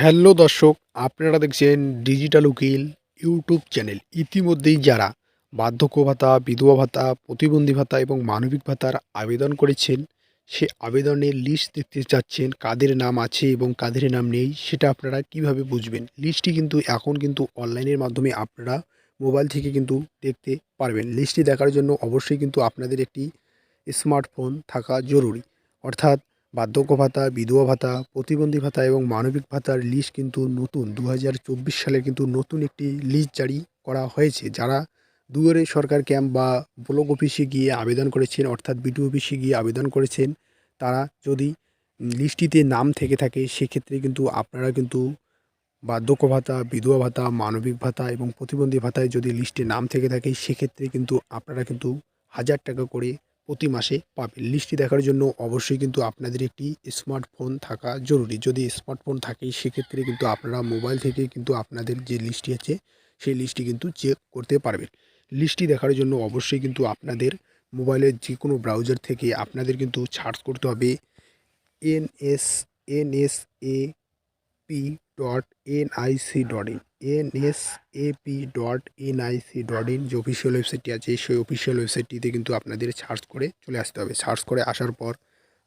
Hello দর্শক, আপনারা দেখছেন ডিজিটাল উকিল ইউটিউব চ্যানেল ইতিমধ্যেই যারা বার্ধক্য ভাতা, বিধবা ভাতা, প্রতিবন্ধী ভাতা এবং মানবিক ভাতার আবেদন করেছেন, সে আবেদনের লিস্ট দেখতে চাচ্ছেন, কাদের নাম আছে এবং কাদের নাম নেই, সেটা আপনারা কীভাবে বুঝবেন? লিস্টটি কিন্তু এখন কিন্তু অনলাইনের মাধ্যমে আপনারা মোবাইল থেকে কিন্তু দেখতে পারবেন। লিস্টটি দেখার জন্য অবশ্যই কিন্তু আপনাদের একটি স্মার্টফোন থাকা জরুরি। অর্থাৎ বার্ধক্য ভাতা, বিধবা ভাতা, প্রতিবন্ধী ভাতা এবং মানবিক ভাতার লিস্ট কিন্তু নতুন। দু হাজার চব্বিশ সালে কিন্তু নতুন একটি লিস্ট জারি করা হয়েছে, যারা দুয়ারে সরকার ক্যাম্প বা ব্লক অফিসে গিয়ে আবেদন করেছেন, অর্থাৎ বিডিও অফিসে গিয়ে আবেদন করেছেন। তারা যদি লিস্টটিতে নাম থেকে থাকে, সেক্ষেত্রে কিন্তু আপনারা কিন্তু বার্ধক্য ভাতা, বিধবা ভাতা, মানবিক ভাতা এবং প্রতিবন্ধী ভাতায় যদি লিস্টে নাম থেকে থাকে, সেক্ষেত্রে কিন্তু আপনারা কিন্তু হাজার টাকা করে প্রতি মাসে পাবেন। লিস্টটি দেখার জন্য অবশ্যই কিন্তু আপনাদের একটি স্মার্টফোন থাকা জরুরি। যদি স্মার্টফোন থাকে সেক্ষেত্রে কিন্তু আপনারা মোবাইল থেকে কিন্তু আপনাদের যে লিস্টটি আছে, সেই লিস্টটি কিন্তু চেক করতে পারবেন। লিস্টটি দেখার জন্য অবশ্যই কিন্তু আপনাদের মোবাইলের যে কোনো ব্রাউজার থেকে আপনাদের কিন্তু সার্চ করতে হবে N S N S A P dot N I C dot in. N S A P dot NIC dot in যে অফিসিয়াল ওয়েবসাইটটি আছে, সেই অফিসিয়াল ওয়েবসাইটটিতে কিন্তু আপনাদের সার্চ করে চলে আসতে হবে। সার্চ করে আসার পর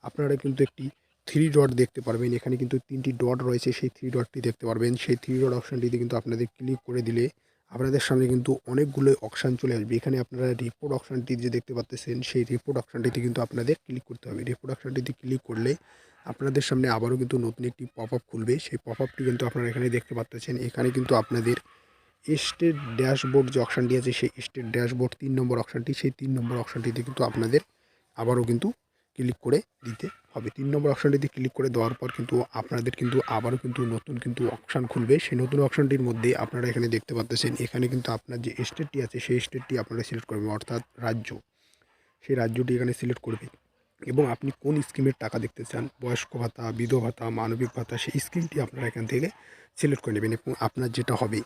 আপনারা কিন্তু একটি থ্রি ডট দেখতে পারবেন। এখানে কিন্তু তিনটি ডট রয়েছে, সেই থ্রি ডটটি দেখতে পারবেন। সেই থ্রি ডট অপশানটিতে কিন্তু আপনাদের ক্লিক করে দিলে আপনাদের সামনে কিন্তু অনেকগুলো অপশান চলে আসবে। এখানে আপনারা রিপোর্ট অপশানটি যে দেখতে পাচ্ছেন সেই রিপোর্ট অপশানটিতে কিন্তু আপনাদের ক্লিক করতে হবে। রিপোর্ট অপশানটিতে ক্লিক করলে আপনাদের সামনে আবারও কিন্তু নতুন একটি পপ আপ খুলবে। সেই পপ আপটি কিন্তু আপনারা এখানে দেখতে পাচ্ছেন এখানে কিন্তু আপনাদের স্টেট ড্যাশবোর্ড যে অপশানটি আছে, সেই স্টেট ড্যাশবোর্ড তিন নম্বর অপশানটি সেই তিন নম্বর অপশানটিতে কিন্তু আপনাদের আবারও কিন্তু ক্লিক করে দিতে হবে। তিন নম্বর অপশানটিতে ক্লিক করে দেওয়ার পর কিন্তু আপনাদের কিন্তু আবারও কিন্তু নতুন কিন্তু অপশান খুলবে। সেই নতুন অপশানটির মধ্যে আপনারা এখানে দেখতে পাচ্ছেন, এখানে কিন্তু আপনার যে স্টেটটি আছে, সেই স্টেটটি আপনারা সিলেক্ট করবেন, অর্থাৎ রাজ্য। সেই রাজ্যটি এখানে সিলেক্ট করবে এবং আপনি কোন স্কিমের টাকা দেখতে চান, বয়স্ক ভাতা, বিধবা ভাতা, মানবিক ভাতা, সেই স্কিমটি আপনারা এখান থেকে সিলেক্ট করে নেবেন। এবং আপনার যেটা হবে,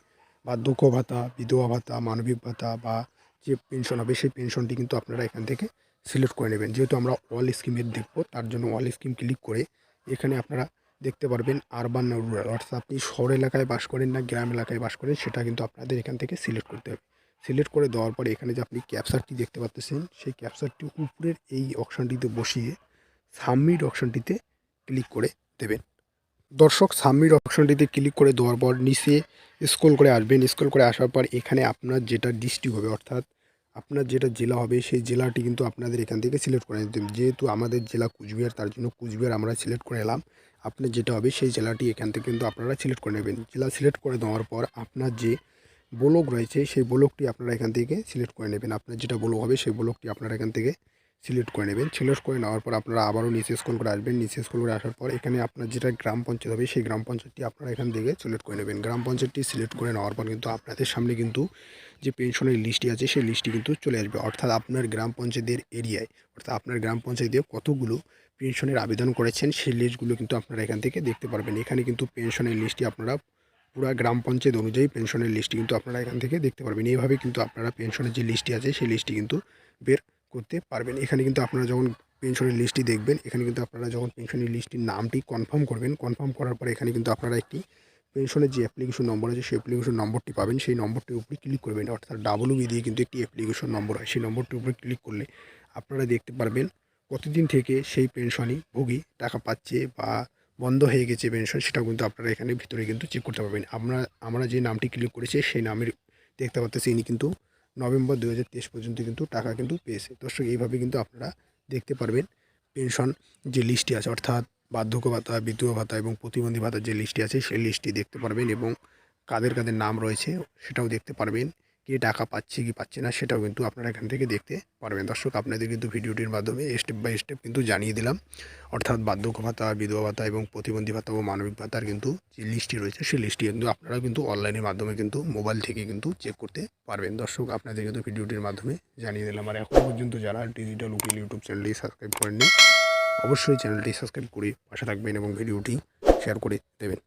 বার্ধক্য ভাতা, বিধবা ভাতা, মানবিক ভাতা বা যে পেনশন হবে, সেই পেনশনটি কিন্তু আপনারা এখান থেকে সিলেক্ট করে নেবেন। যেহেতু আমরা অল স্কিমের দেখব, তার জন্য অল স্কিম ক্লিক করে এখানে আপনারা দেখতে পারবেন আরবান রুরাল অর্থাৎ আপনি শহর এলাকায় বাস করেন না, গ্রাম এলাকায় বাস করেন, সেটা কিন্তু আপনাদের এখান থেকে সিলেক্ট করতে হবে। সিলেক্ট করে দেওয়ার পরে এখানে যে আপনি ক্যাপচারটি দেখতে পাচ্ছেন, সেই ক্যাপচারটি উপরের এই অপশানটিতে বসিয়ে সাবমিট অপশানটিতে ক্লিক করে দেবেন। দর্শক সাবমিট অপশানটিতে ক্লিক করে দেওয়ার পর নিচে স্ক্রল করে আসবেন। স্ক্রল করে আসার পর এখানে আপনার যেটা ডিস্ট্রিক্ট হবে, অর্থাৎ আপনার যেটা জেলা হবে, সেই জেলাটি কিন্তু আপনাদের এখান থেকে সিলেক্ট করে নিতে। যেহেতু আমাদের জেলা কুচবিহার, তার জন্য কুচবিহার আমরা সিলেক্ট করে এলাম। আপনার যেটা হবে, সেই জেলাটি এখান থেকে কিন্তু আপনারা সিলেক্ট করে নেবেন। জেলা সিলেক্ট করে দেওয়ার পর আপনার যে ব্লক রয়েছে, সেই ব্লকটি আপনারা এখান থেকে সিলেক্ট করে নেবেন। আপনার যেটা ব্লক হবে, সেই ব্লকটি আপনারা এখান থেকে সিলেক্ট করে নেবেন। সিলেক্ট করে নেওয়ার পর আপনারা আবারও নিচে স্কুল করে আসবেন। নিচে স্কুল করে আসার পর এখানে আপনার যেটা গ্রাম পঞ্চায়েত হবে, সেই গ্রাম পঞ্চায়েতটি আপনারা এখান থেকে সিলেক্ট করে নেবেন। গ্রাম পঞ্চায়েতটি সিলেক্ট করে নেওয়ার পর কিন্তু আপনাদের সামনে কিন্তু যে পেনশনের লিস্টটি আছে, সেই লিস্টটি কিন্তু চলে আসবে। অর্থাৎ আপনার গ্রাম পঞ্চায়েতের এরিয়ায় অর্থাৎ আপনার গ্রাম পঞ্চায়েতে কতগুলো পেনশনের আবেদন করেছেন, সেই লিস্টগুলো কিন্তু আপনারা এখান থেকে দেখতে পারবেন। এখানে কিন্তু পেনশনের লিস্টটি আপনারা পুরো গ্রাম পঞ্চায়েত অনুযায়ী পেনশনের লিস্টটি কিন্তু আপনারা এখান থেকে দেখতে পারবেন। এইভাবে কিন্তু আপনারা পেনশনের যে লিস্টটি আছে, সেই লিস্টটি কিন্তু বের করতে পারবেন। এখানে কিন্তু আপনারা যখন পেনশনের লিস্টটি দেখবেন, এখানে কিন্তু আপনারা যখন পেনশনের লিস্টটির নামটি কনফার্ম করবেন কনফার্ম করার পরে এখানে কিন্তু আপনারা একটি পেনশনের যে অ্যাপ্লিকেশন নম্বর আছে, সেই অ্যাপ্লিকেশন নম্বরটি পাবেন। সেই নম্বরটির উপরে ক্লিক করবেন। অর্থাৎ ডাবলু বি দিয়ে কিন্তু একটি অ্যাপ্লিকেশন নম্বর হয়। সেই নম্বরটির উপরে ক্লিক করলে আপনারা দেখতে পারবেন কতদিন থেকে সেই পেনশনই ভোগী টাকা পাচ্ছে বা বন্ধ হয়ে গেছে পেনশন সেটাও কিন্তু আপনারা এখানে ভিতরে কিন্তু চেক করতে পারবেন। আমরা আমরা যে নামটি ক্লিক করেছি, সেই নামের দেখতে পাচ্ছি ইনি কিন্তু নভেম্বর দু হাজার তেইশ পর্যন্ত কিন্তু টাকা কিন্তু পেয়েছে। দর্শক, এইভাবে কিন্তু আপনারা দেখতে পারবেন পেনশন যে লিস্টটি আছে, অর্থাৎ বার্ধক্য ভাতা, বিধবা ভাতা এবং প্রতিবন্ধী ভাতার যে লিস্টটি আছে, সেই লিস্টটি দেখতে পারবেন এবং কাদের কাদের নাম রয়েছে সেটাও দেখতে পারবেন। কে টাকা পাচ্ছে, কি পাচ্ছে না, সেটাও কিন্তু আপনারা এখান থেকে দেখতে পারবেন। দর্শক, আপনাদের কিন্তু ভিডিওটির মাধ্যমে স্টেপ বাই স্টেপ কিন্তু জানিয়ে দিলাম। অর্থাৎ বার্ধক্য ভাতা, বিধবা ভাতা এবং প্রতিবন্ধী ভাতা ও মানবিক ভাতার কিন্তু যে লিস্টটি রয়েছে, সেই লিস্টটি কিন্তু আপনারা কিন্তু অনলাইনের মাধ্যমে কিন্তু মোবাইল থেকে কিন্তু চেক করতে পারবেন। দর্শক, আপনাদের কিন্তু ভিডিওটির মাধ্যমে জানিয়ে দিলাম। আর এখন পর্যন্ত যারা ডিজিটাল উকিল ইউটিউব চ্যানেলটি সাবস্ক্রাইব করেননি, অবশ্যই চ্যানেলটি সাবস্ক্রাইব করে পাশে থাকবেন এবং ভিডিওটি শেয়ার করে দেবেন।